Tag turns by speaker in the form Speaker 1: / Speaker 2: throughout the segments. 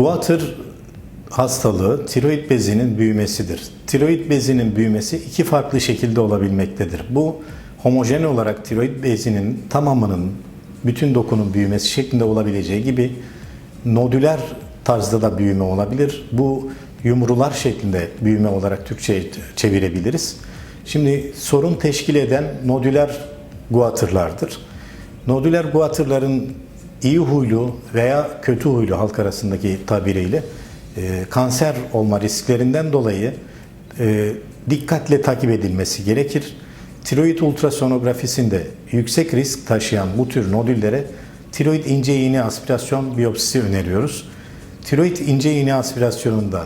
Speaker 1: Guatr hastalığı tiroid bezinin büyümesidir. Tiroid bezinin büyümesi iki farklı şekilde olabilmektedir. Bu homojen olarak tiroid bezinin tamamının bütün dokunun büyümesi şeklinde olabileceği gibi nodüler tarzda da büyüme olabilir. Bu yumrular şeklinde büyüme olarak Türkçe'ye çevirebiliriz. Şimdi sorun teşkil eden nodüler guatırlardır. Nodüler guatırların iyi huylu veya kötü huylu halk arasındaki tabiriyle e, kanser olma risklerinden dolayı e, dikkatle takip edilmesi gerekir. Tiroid ultrasonografisinde yüksek risk taşıyan bu tür nodüllere tiroid ince iğne aspirasyon biyopsisi öneriyoruz. Tiroid ince iğne aspirasyonunda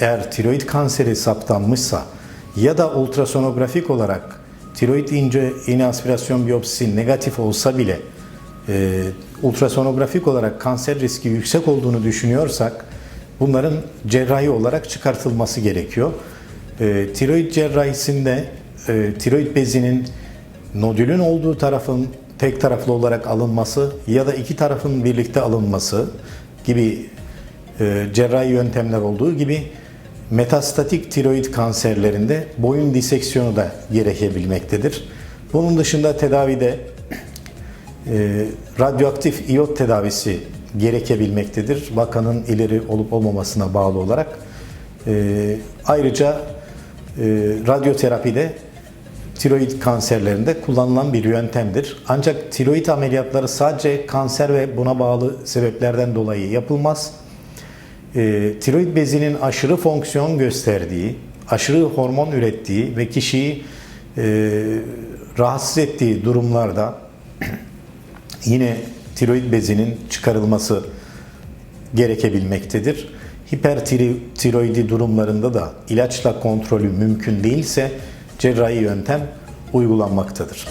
Speaker 1: eğer tiroid kanseri saptanmışsa ya da ultrasonografik olarak tiroid ince iğne aspirasyon biyopsisi negatif olsa bile e, ultrasonografik olarak kanser riski yüksek olduğunu düşünüyorsak bunların cerrahi olarak çıkartılması gerekiyor. E, tiroid cerrahisinde e, tiroid bezinin nodülün olduğu tarafın tek taraflı olarak alınması ya da iki tarafın birlikte alınması gibi e, cerrahi yöntemler olduğu gibi metastatik tiroid kanserlerinde boyun diseksiyonu da gerekebilmektedir. Bunun dışında tedavide e, radyoaktif iyot tedavisi gerekebilmektedir. Vakanın ileri olup olmamasına bağlı olarak. E, ayrıca e, radyoterapi de tiroid kanserlerinde kullanılan bir yöntemdir. Ancak tiroid ameliyatları sadece kanser ve buna bağlı sebeplerden dolayı yapılmaz. E, tiroid bezinin aşırı fonksiyon gösterdiği, aşırı hormon ürettiği ve kişiyi e, rahatsız ettiği durumlarda yine tiroid bezinin çıkarılması gerekebilmektedir. Hipertiroidi durumlarında da ilaçla kontrolü mümkün değilse cerrahi yöntem uygulanmaktadır.